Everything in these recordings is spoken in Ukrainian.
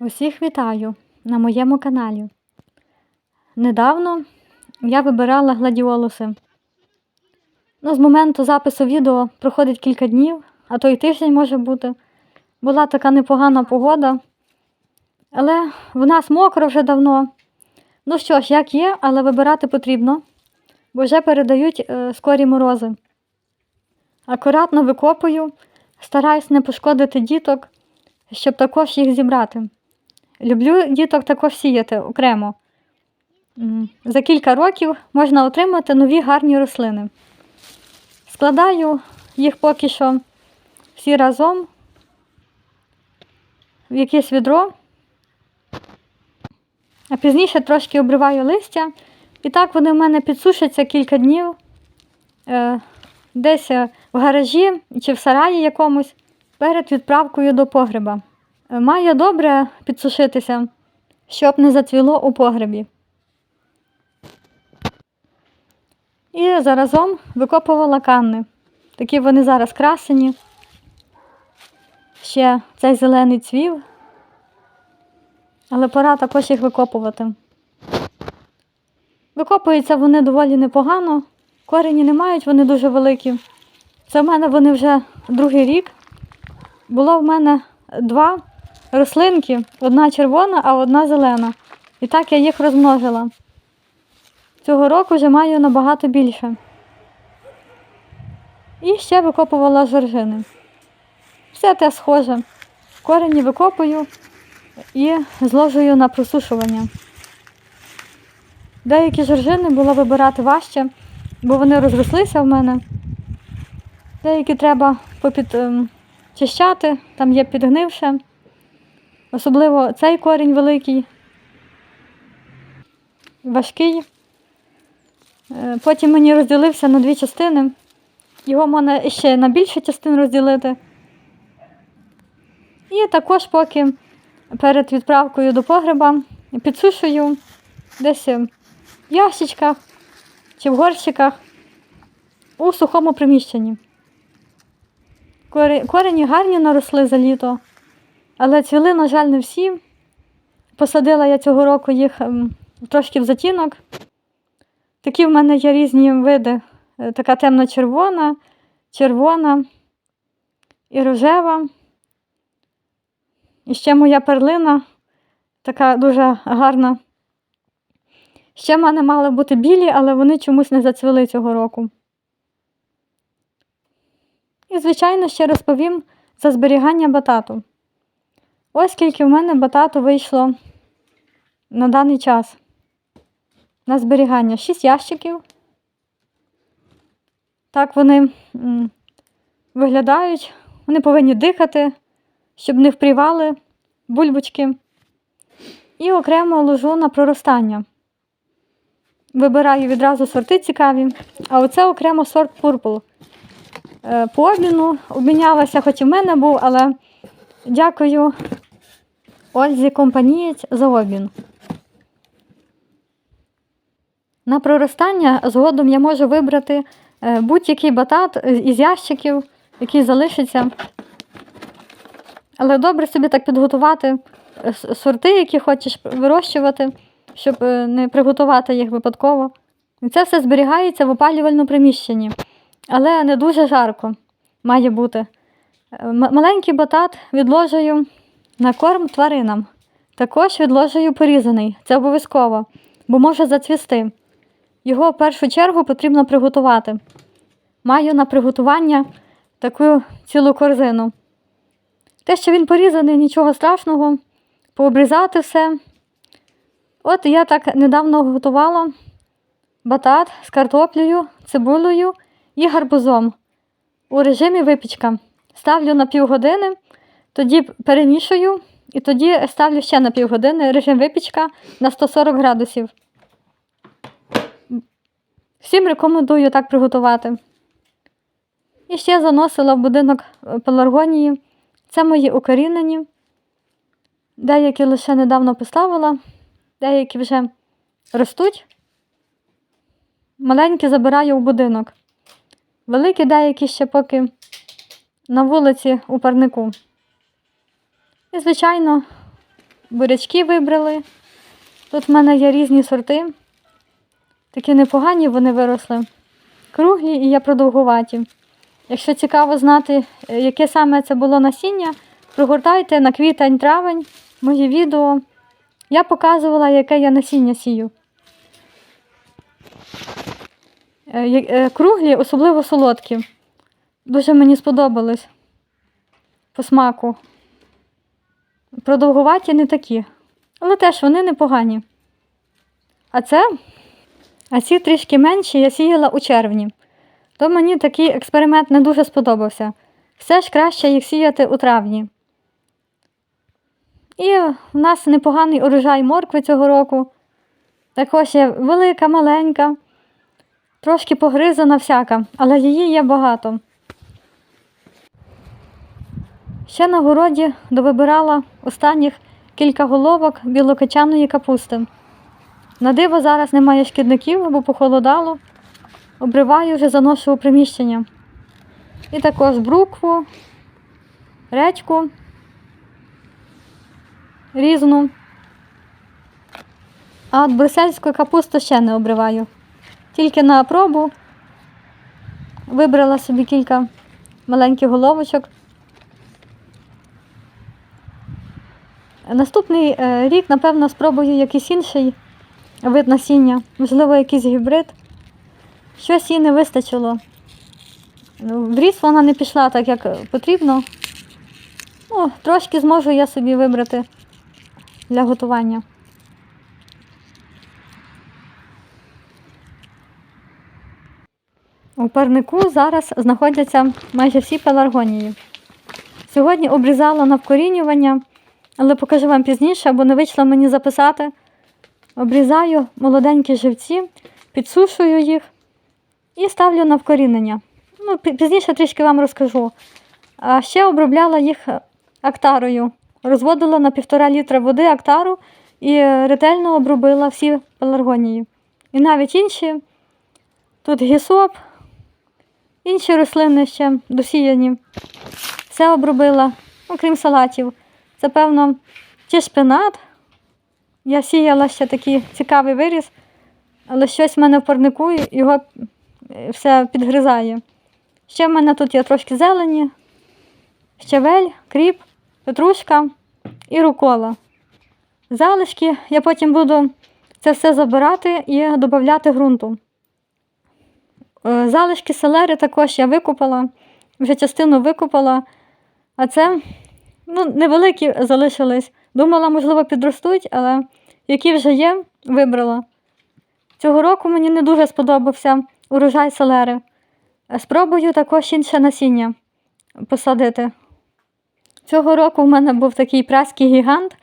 Усіх вітаю на моєму каналі. Недавно я вибирала гладіолуси. Ну, з моменту запису відео проходить кілька днів, а то й тиждень може бути. Була така непогана погода, але в нас мокро вже давно. Ну що ж, як є, але вибирати потрібно, бо вже передають е, скорі морози. Акуратно викопую, стараюсь не пошкодити діток, щоб також їх зібрати. Люблю діток також сіяти окремо. За кілька років можна отримати нові гарні рослини. Складаю їх поки що всі разом в якесь відро, а пізніше трошки обриваю листя, і так вони в мене підсушаться кілька днів е, десь в гаражі чи в сараї якомусь перед відправкою до погреба. Має добре підсушитися, щоб не зацвіло у погребі. І заразом викопувала канни. Такі вони зараз красені. Ще цей зелений цвів. Але пора також їх викопувати. Викопуються вони доволі непогано. Корені не мають, вони дуже великі. Це в мене вони вже другий рік. Було в мене два рослинки, одна червона, а одна зелена. І так я їх розмножила. Цього року вже маю набагато більше. І ще викопувала жоржини. Все те схоже. Корені викопую і зложую на просушування. Деякі жоржини було вибирати важче, бо вони розрослися в мене. Деякі треба попідчищати, там є підгнивше. Особливо цей корінь великий, важкий. Е, Потім мені розділився на дві частини. Його можна ще на більше частин розділити. І також поки перед відправкою до погреба підсушую десь в ящичках чи в горщиках у сухому приміщенні. Корені гарні наросли за літо, але цвіли, на жаль, не всі. Посадила я цього року їх ем, трошки в затінок. Такі в мене є різні види. Е, Така темно-червона, червона і рожева. І ще моя перлина, така дуже гарна. Ще в мене мали бути білі, але вони чомусь не зацвіли цього року. І, звичайно, ще розповім за зберігання батату. Ось скільки в мене батату вийшло на даний час. На зберігання 6 ящиків. Так вони виглядають. Вони повинні дихати, щоб не впрівали бульбочки. І окремо ложу на проростання. Вибираю відразу сорти цікаві, а оце окремо сорт Purple. Е, По обміну обмінялася, хоч і в мене був, але дякую Ользі компанієць за обмін. На проростання згодом я можу вибрати е, будь-який батат із ящиків, який залишиться. Але добре собі так підготувати е, сорти, які хочеш вирощувати, щоб е, не приготувати їх випадково. Це все зберігається в опалювальному приміщенні, але не дуже жарко має бути. Маленький батат відложую на корм тваринам. Також відложую порізаний, це обов'язково, бо може зацвісти. Його в першу чергу потрібно приготувати. Маю на приготування таку цілу корзину. Те, що він порізаний, нічого страшного, пообрізати все. От я так недавно готувала батат з картоплею, цибулею і гарбузом у режимі випічка. Ставлю на півгодини, тоді перемішую і тоді ставлю ще на півгодини режим випічка на 140 градусів. Всім рекомендую так приготувати. І ще заносила в будинок е, пеларгонії. Це мої укорінені. Деякі лише недавно поставила, деякі вже ростуть. Маленькі забираю в будинок. Великі деякі ще поки на вулиці у парнику. І, звичайно, бурячки вибрали. Тут в мене є різні сорти. Такі непогані вони виросли. Круглі і є продовгуваті. Якщо цікаво знати, е, яке саме це було насіння, прогортайте на квітень-травень мої відео. Я показувала, яке я насіння сію. Е, я- е, Круглі, особливо солодкі. Дуже мені сподобались по смаку. Продовгуваті не такі. Але теж вони непогані. А це, а ці трішки менші я сіяла у червні. То мені такий експеримент не дуже сподобався. Все ж краще їх сіяти у травні. І в нас непоганий урожай моркви цього року. Також є велика, маленька, трошки погризана всяка, але її є багато. Ще на городі довибирала останніх кілька головок білокачаної капусти. На диво зараз немає шкідників, бо похолодало. Обриваю вже заношу у приміщення. І також брукву, редьку різну. А от брусельську капусту ще не обриваю. Тільки на пробу вибрала собі кілька маленьких головочок. Наступний е, рік, напевно, спробую якийсь інший вид насіння, можливо, якийсь гібрид. Щось їй не вистачило. Ну, В ріс вона не пішла так, як потрібно. Ну, трошки зможу я собі вибрати для готування. У парнику зараз знаходяться майже всі пеларгонії. Сьогодні обрізала на вкорінювання, але покажу вам пізніше, бо не вийшло мені записати. Обрізаю молоденькі живці, підсушую їх і ставлю на вкорінення. Ну, пізніше трішки вам розкажу. А ще обробляла їх актарою. Розводила на півтора літра води актару і ретельно обробила всі пеларгонії. І навіть інші, тут гісоп, інші рослини ще досіяні. Все обробила, окрім салатів. Це, певно, чи шпинат. Я сіяла ще такий цікавий виріс, але щось в мене в парнику його е, все підгризає. Ще в мене тут є трошки зелені, щавель, кріп, петрушка і рукола. Залишки я потім буду це все забирати і додати ґрунту. Е, Залишки селери також я викопала, вже частину викопала, а це ну, невеликі залишились. Думала, можливо, підростуть, але які вже є, вибрала. Цього року мені не дуже сподобався урожай селери. Спробую також інше насіння посадити. Цього року в мене був такий праський гігант,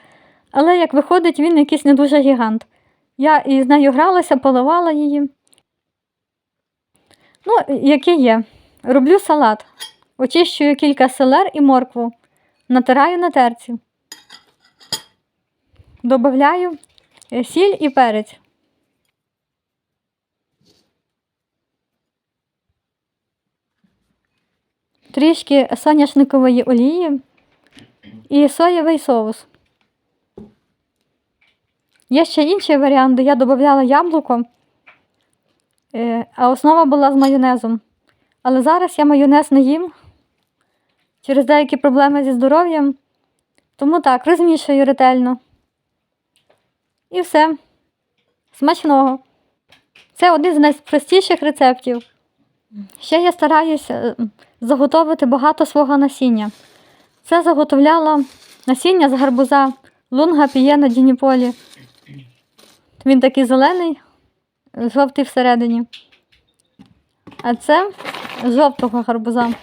але як виходить, він якийсь не дуже гігант. Я із нею гралася, поливала її. Ну, яке є. Роблю салат. Очищую кілька селер і моркву. Натираю на терці. Добавляю е, сіль і перець. Трішки соняшникової олії і соєвий соус. Є ще інший варіант, де я додавала яблуко, е, а основа була з майонезом. Але зараз я майонез не їм через деякі проблеми зі здоров'ям. Тому так, розмішую ретельно. І все. Смачного. Це один з найпростіших рецептів. Ще я стараюся е, заготовити багато свого насіння. Це заготовляла насіння з гарбуза лунга пієна Дініполі. Він такий зелений, жовтий всередині. А це жовтого гарбуза.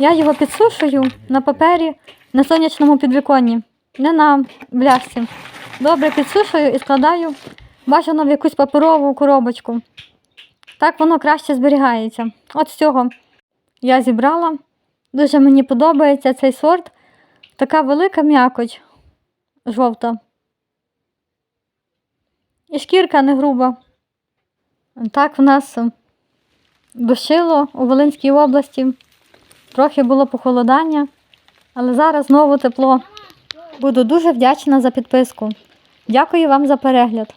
Я його підсушую на папері на сонячному підвіконні, не на бляшці. Добре підсушую і складаю бажано в якусь паперову коробочку. Так воно краще зберігається. От з цього я зібрала. Дуже мені подобається цей сорт. Така велика м'якоть жовта. І шкірка не груба. Так в нас душило у Волинській області. Трохи було похолодання, але зараз знову тепло. Буду дуже вдячна за підписку. Дякую вам за перегляд.